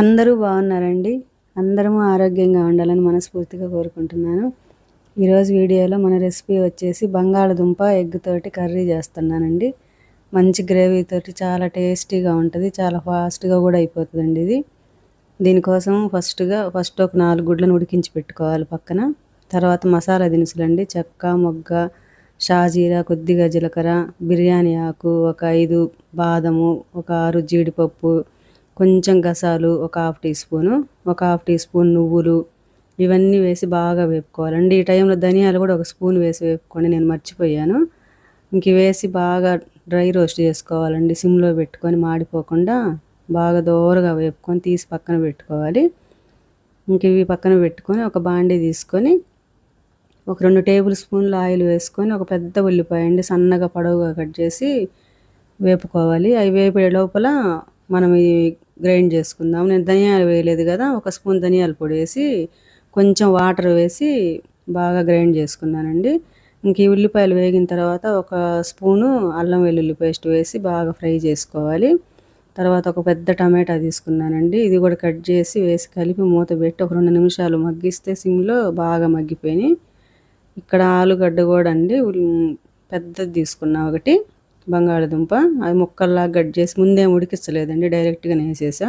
అందరూ బాగున్నారండి. అందరము ఆరోగ్యంగా ఉండాలని మనస్ఫూర్తిగా కోరుకుంటున్నాను. ఈరోజు వీడియోలో మన రెసిపీ వచ్చేసి బంగాళదుంప ఎగ్ తోటి కర్రీ చేస్తున్నానండి. మంచి గ్రేవీ తోటి చాలా టేస్టీగా ఉంటుంది చాలా ఫాస్ట్గా కూడా అయిపోతుందండి ఇది. దీనికోసం ఫస్ట్గా ఫస్ట్ ఒక నాలుగు గుడ్లను ఉడికించి పెట్టుకోవాలి పక్కన. తర్వాత మసాలా దినుసులండి చెక్క మొగ్గ షాజీరా కొద్దిగా జీలకర్ర బిర్యానీ ఆకు ఒక ఐదు బాదము ఒక ఆరు జీడిపప్పు కొంచెం గసాలు ఒక హాఫ్ టీ స్పూను ఒక హాఫ్ టీ స్పూన్ నువ్వులు ఇవన్నీ వేసి బాగా వేపుకోవాలండి. ఈ టైంలో ధనియాలు కూడా ఒక స్పూన్ వేసి వేపుకోండి నేను మర్చిపోయాను. ఇంక వేసి బాగా డ్రై రోస్ట్ చేసుకోవాలండి సిమ్లో పెట్టుకొని మాడిపోకుండా బాగా దోరగా వేపుకొని తీసి పక్కన పెట్టుకోవాలి. ఇంక ఇవి పక్కన పెట్టుకొని ఒక బాండీ తీసుకొని ఒక రెండు టేబుల్ స్పూన్లు ఆయిల్ వేసుకొని ఒక పెద్ద ఉల్లిపాయ అండి సన్నగా పొడవుగా కట్ చేసి వేపుకోవాలి. అవి వేపే లోపల మనం ఈ గ్రైండ్ చేసుకుందాం. నేను ధనియాలు వేయలేదు కదా ఒక స్పూన్ ధనియాల పొడి వేసి కొంచెం వాటర్ వేసి బాగా గ్రైండ్ చేసుకున్నానండి. ఇంక ఈ ఉల్లిపాయలు వేగిన తర్వాత ఒక స్పూను అల్లం వెల్లుల్లి పేస్ట్ వేసి బాగా ఫ్రై చేసుకోవాలి. తర్వాత ఒక పెద్ద టమాటా తీసుకున్నానండి. ఇది కూడా కట్ చేసి వేసి కలిపి మూత పెట్టి ఒక రెండు నిమిషాలు మగ్గిస్తే సిమ్లో బాగా మగ్గిపోయినాయి. ఇక్కడ ఆలుగడ్డ కూడా అండి పెద్దది తీసుకున్నా ఒకటి. బంగాళదుంప అది ముక్కల్లా కట్ చేసి ముందేం ఉడికించలేదండి డైరెక్ట్గా వేసేసా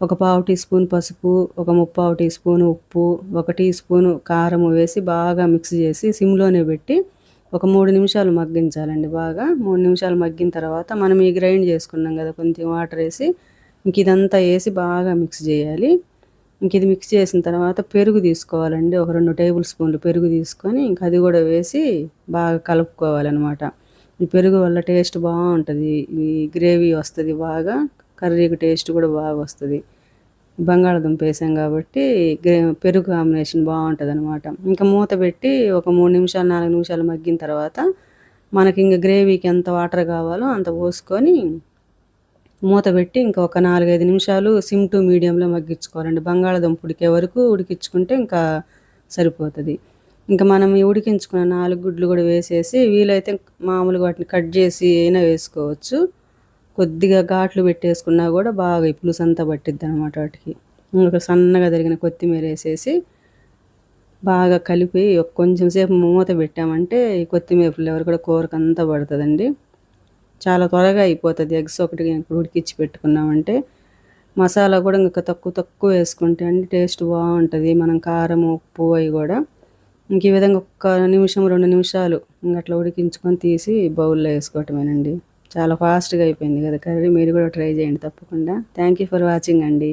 ఒక పావు టీ స్పూన్ పసుపు ఒక ముప్పావు టీ స్పూన్ ఉప్పు ఒక టీ స్పూన్ కారం వేసి బాగా మిక్స్ చేసి సిమ్లోనే పెట్టి ఒక మూడు నిమిషాలు మగ్గించాలండి బాగా. మూడు నిమిషాలు మగ్గిన తర్వాత మనం ఈ గ్రైండ్ చేసుకున్నాం కదా కొంచెం వాటర్ వేసి ఇంక ఇదంతా వేసి బాగా మిక్స్ చేయాలి. ఇంక ఇది మిక్స్ చేసిన తర్వాత పెరుగు తీసుకోవాలండి ఒక రెండు టేబుల్ స్పూన్లు పెరుగు తీసుకొని ఇంక అది కూడా వేసి బాగా కలుపుకోవాలన్నమాట. ఈ పెరుగు వల్ల టేస్ట్ బాగుంటుంది. ఈ గ్రేవీ వస్తుంది బాగా కర్రీకి టేస్ట్ కూడా బాగా వస్తుంది. బంగాళదుంప వేసాం కాబట్టి పెరుగు కాంబినేషన్ బాగుంటుంది అనమాట ఇంకా మూత పెట్టి ఒక మూడు నిమిషాలు నాలుగు నిమిషాలు మగ్గిన తర్వాత మనకి ఇంకా గ్రేవీకి ఎంత వాటర్ కావాలో అంత పోసుకొని మూత పెట్టి ఇంకా ఒక నాలుగైదు నిమిషాలు సిమ్ టు మీడియంలో మగ్గించుకోవాలండి. బంగాళదుంప ఉడికే వరకు ఉడికించుకుంటే ఇంకా సరిపోతుంది. ఇంకా మనం ఉడికించుకున్న నాలుగు గుడ్లు కూడా వేసేసి వీలైతే మామూలుగా వాటిని కట్ చేసి అయినా వేసుకోవచ్చు. కొద్దిగా ఘాట్లు పెట్టేసుకున్నా కూడా బాగా ఈ పులుసు అంతా పట్టిద్ది అనమాట వాటికి. ఇంకా సన్నగా తరిగిన కొత్తిమీర వేసేసి బాగా కలిపి కొంచెం సేపు మూత పెట్టామంటే ఈ కొత్తిమీర ఫ్లేవర్ కూడా కూరకు అంతా పడుతుందండి. చాలా త్వరగా అయిపోతుంది. ఎగ్స్ ఒకటి ఉడికిచ్చి పెట్టుకున్నామంటే మసాలా కూడా ఇంకా తక్కువ తక్కువ వేసుకుంటే అండి టేస్ట్ బాగుంటుంది. మనం కారం ఉప్పు అవి కూడా ఇంక ఈ విధంగా ఒక్క నిమిషం రెండు నిమిషాలు ఇంకా అట్లా ఉడికించుకొని తీసి బౌల్లో వేసుకోవటమేనండి. చాలా ఫాస్ట్గా అయిపోయింది కదా కర్రీ. మీరు కూడా ట్రై చేయండి తప్పకుండా. థ్యాంక్ యూ ఫర్ వాచింగ్ అండి.